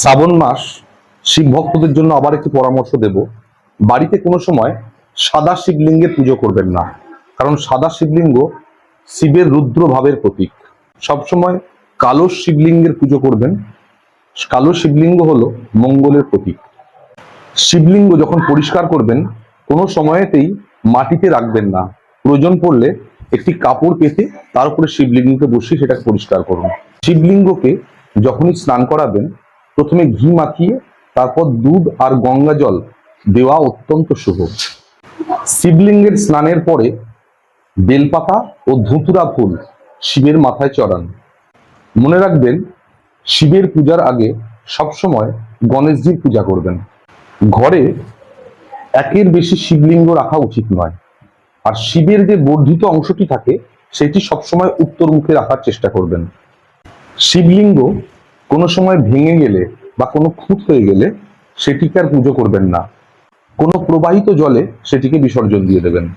শ্রাবণ মাস, শিব ভক্তদের জন্য আবার একটি পরামর্শ দেব। বাড়িতে কোনো সময় সাদা শিবলিঙ্গের পুজো করবেন না, কারণ সাদা শিবলিঙ্গ শিবের রুদ্র ভাবের প্রতীক। সবসময় কালো শিবলিঙ্গের পুজো করবেন। কালো শিবলিঙ্গ হলো মঙ্গলের প্রতীক। শিবলিঙ্গ যখন পরিষ্কার করবেন, কোনো সময়েতেই মাটিতে রাখবেন না। প্রয়োজন পড়লে একটি কাপড় পেতে তার উপরে শিবলিঙ্গকে বসিয়ে সেটাকে পরিষ্কার করুন। শিবলিঙ্গকে যখনই স্নান করাবেন প্রথমে ঘি মাখিয়ে, তারপর দুধ আর গঙ্গা জল দেওয়া অত্যন্ত শুভ। শিবলিঙ্গের স্নানের পরে বেলপাতা ও ধুতুরা ফুল শিবের মাথায় চড়ান। মনে রাখবেন, শিবের পূজার আগে সবসময় গণেশজির পূজা করবেন। ঘরে একের বেশি শিবলিঙ্গ রাখা উচিত নয়। আর শিবের যে বর্ধিত অংশটি থাকে, সেটি সবসময় উত্তর মুখে রাখার চেষ্টা করবেন। শিবলিঙ্গ কোনো সময় ভেঙে গেলে বা কোনো খুঁত হয়ে গেলে সেটিকে আর পুজো করবেন না। কোনো প্রবাহিত জলে সেটিকে বিসর্জন দিয়ে দেবেন।